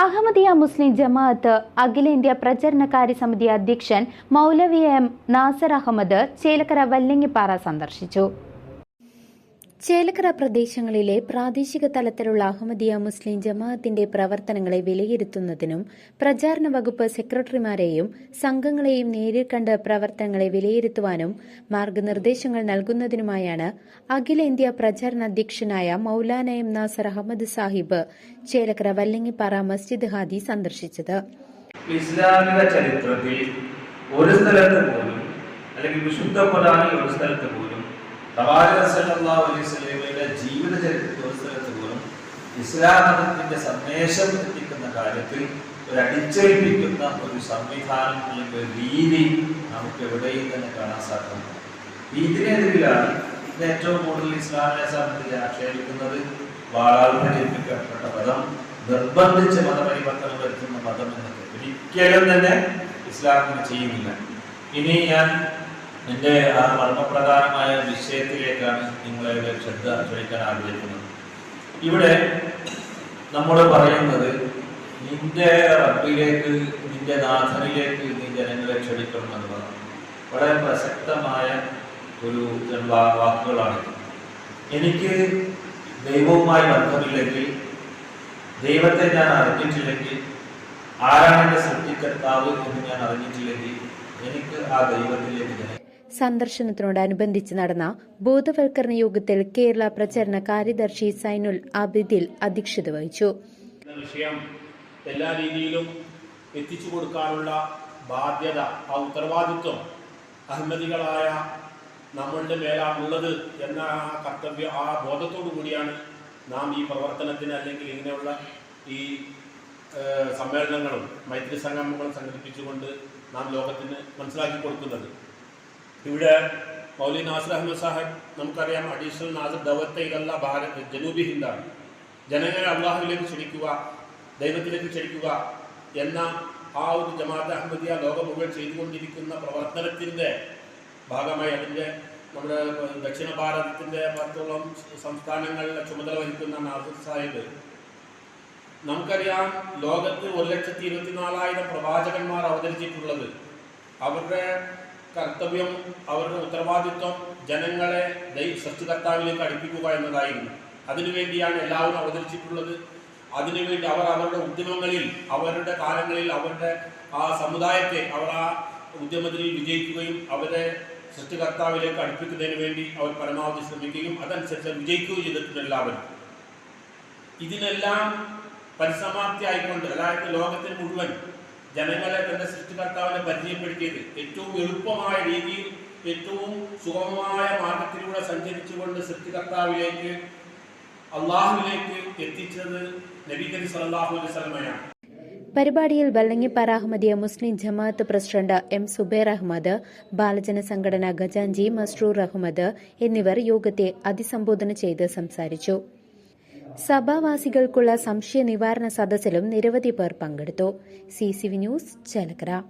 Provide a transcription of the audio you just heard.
Ahmadiyya Muslim ജമാഅത്ത് അഖിലേന്ത്യാ പ്രചരണകാര്യ സമിതി അധ്യക്ഷൻ മൗലവി എം നാസർ അഹമ്മദ് ചേലക്കര വല്ലങ്ങിപ്പാറ സന്ദർശിച്ചു. ചേലക്കര പ്രദേശങ്ങളിലെ പ്രാദേശിക തലത്തിലുള്ള അഹമ്മദിയ മുസ്ലിം ജമാഅത്തിന്റെ പ്രവർത്തനങ്ങളെ വിലയിരുത്തുന്നതിനും പ്രചാരണ വകുപ്പ് സെക്രട്ടറിമാരെയും സംഘങ്ങളെയും നേരിൽ കണ്ട് പ്രവർത്തനങ്ങളെ വിലയിരുത്തുവാനും മാർഗനിർദ്ദേശങ്ങൾ നൽകുന്നതിനുമായാണ് അഖിലേന്ത്യാ പ്രചാരണ അധ്യക്ഷനായ മൌലാന എം നാസർ അഹമ്മദ് സാഹിബ് ചേലക്കര വല്ലങ്ങിപ്പാറ മസ്ജിദ് ഹാദി സന്ദർശിച്ചത്. ഇസ്ലാമിക ചരിത്രത്തിൽ ഒരു സ്ഥലത്ത് പോലും അല്ലെങ്കിൽ വിശുദ്ധ ഒരു സ്ഥലത്ത് പോലും പ്രവാചകർ സല്ലല്ലാഹു അലൈഹി വസല്ലമയുടെ ജീവിത ചരിത്രത്തിൽ ഒരു പോലും ഇസ്ലാം മതത്തിന്റെ സന്ദേശം എത്തിക്കുന്ന കാര്യത്തിൽ ഒരു അടിച്ചേൽപ്പിക്കുന്ന ഒരു സംവിധാനം അല്ലെങ്കിൽ ഒരു രീതി നമുക്ക് എവിടെയും തന്നെ കാണാൻ സാധിക്കും. ഇതിനെതിരിലാണ് ഇത് ഏറ്റവും കൂടുതൽ ഇസ്ലാമിനെ സംബന്ധിച്ച് ആക്ഷേപിക്കുന്നത് വാളാൽ പ്രചരിപ്പിക്കപ്പെട്ട മതം നിർബന്ധിച്ച് മതപരിവർത്തനം വരുത്തുന്ന മതം എന്നൊക്കെ. ഒരിക്കലും തന്നെ ഇസ്ലാമിന് ചെയ്യുന്നില്ല. ഇനി ഞാൻ എന്റെ ആ മർമ്മപ്രധാനമായ വിഷയത്തിലേക്കാണ് നിങ്ങളെ ശ്രദ്ധ ക്ഷണിക്കാൻ ആഗ്രഹിക്കുന്നത്. ഇവിടെ നമ്മൾ പറയുന്നത് നിന്റെ റബ്ബിലേക്ക് നിന്റെ നാഥനിലേക്ക് നീ ജനങ്ങളെ ക്ഷണിക്കണം എന്ന് പറഞ്ഞു. വളരെ പ്രസക്തമായ ഒരു വാക്കുകളാണ് എനിക്ക് ദൈവവുമായി ബന്ധമില്ലെങ്കിൽ ദൈവത്തെ ഞാൻ അറിഞ്ഞിട്ടില്ലെങ്കിൽ ആരാണ് എന്റെ എന്ന് ഞാൻ അറിഞ്ഞിട്ടില്ലെങ്കിൽ എനിക്ക് ആ ദൈവത്തിലേക്ക് ജന സന്ദർശനത്തിനോടനുബന്ധിച്ച് നടന്ന ബോധവൽക്കരണ യോഗത്തിൽ കേരള പ്രചരണ കാര്യദർശി സൈനുൽ ആബിദിൽ അധ്യക്ഷത വഹിച്ചു. വിഷയം എല്ലാ രീതിയിലും എത്തിച്ചു കൊടുക്കാനുള്ള ബാധ്യത ആ ഉത്തരവാദിത്വം അഹമ്മദികളായ നമ്മളുടെ മേലാണുള്ളത് എന്ന ആ കർത്തവ്യം ആ ബോധത്തോടു കൂടിയാണ് നാം ഈ പ്രവർത്തനത്തിന് അല്ലെങ്കിൽ ഇങ്ങനെയുള്ള ഈ സമ്മേളനങ്ങളും മൈത്രി സംഗമങ്ങളും സംഘടിപ്പിച്ചുകൊണ്ട് നാം ലോകത്തിന് മനസ്സിലാക്കി കൊടുക്കുന്നത്. ഇവിടെ മൗലി നാസർ അഹമ്മദ് സാഹിബ് നമുക്കറിയാം അഡീഷണൽ നാസർ ദവത്തയിലല്ല ഭാരത് ജനൂബി ഹിന്ദാണ്. ജനങ്ങളെ അള്ളാഹുവിലേക്ക് ക്ഷണിക്കുക ദൈവത്തിലേക്ക് ക്ഷണിക്കുക എന്ന ആ ഒരു ജമാഅത്ത് അഹമ്മദിയ ലോകം മുഴുവൻ ചെയ്തുകൊണ്ടിരിക്കുന്ന പ്രവർത്തനത്തിന്റെ ഭാഗമായി അതിന്റെ നമ്മുടെ ദക്ഷിണ ഭാരതത്തിന്റെ പത്തോളം സംസ്ഥാനങ്ങളിലെ ചുമതല വഹിക്കുന്ന നാസർ സാഹിബ്. നമുക്കറിയാം ലോകത്ത് ഒരു ലക്ഷത്തി ഇരുപത്തിനാലായിരം പ്രവാചകന്മാർ അവതരിച്ചിട്ടുള്ളത്. അവരുടെ കർത്തവ്യം അവരുടെ ഉത്തരവാദിത്വം ജനങ്ങളെ ദൈ സൃഷ്ടികർത്താവിലേക്ക് അടുപ്പിക്കുക എന്നതായിരുന്നു. അതിനുവേണ്ടിയാണ് എല്ലാവരും അവതരിച്ചിട്ടുള്ളത്. അതിനുവേണ്ടി അവർ അവരുടെ ഉദ്യമങ്ങളിൽ അവരുടെ കാലങ്ങളിൽ അവരുടെ ആ സമുദായത്തെ അവർ ആ ഉദ്യമത്തിൽ വിജയിക്കുകയും അവരെ സൃഷ്ടികർത്താവിലേക്ക് അടുപ്പിക്കുന്നതിന് വേണ്ടി അവർ പരമാവധി ശ്രമിക്കുകയും അതനുസരിച്ച് വിജയിക്കുകയും ചെയ്തിട്ടുണ്ട് എല്ലാവരും. ഇതിനെല്ലാം പരിസമാപ്തി ആയിക്കൊണ്ട് അതായത് ലോകത്തിന് മുഴുവൻ ജനങ്ങളെ തന്റെ സൃഷ്ടികർത്താവിനെ പരിചയപ്പെടുത്തിയത് ഏറ്റവും എളുപ്പമായ രീതിയിൽ ഏറ്റവും സുഗമമായ മാർഗത്തിലൂടെ സഞ്ചരിച്ചുകൊണ്ട് സൃഷ്ടികർത്താവിലേക്ക് അള്ളാഹുവിലേക്ക് എത്തിച്ചത് നബി സല്ലല്ലാഹു അലൈഹി സ്വലമയാണ് പരിപാടിയിൽ Vallangippara Ahmadiyya Muslim Jamaat president M Zubair Ahmad ബാലജന സംഘടന ഗജാൻജി മസ്റൂർ അഹമ്മദ് എന്നിവർ യോഗത്തെ അഭിസംബോധന ചെയ്ത് സംസാരിച്ചു. സഭാവാസികൾക്കുള്ള സംശയ നിവാരണ സദസ്സിലും നിരവധി പേർ പങ്കെടുത്തു. C news Chelakkara.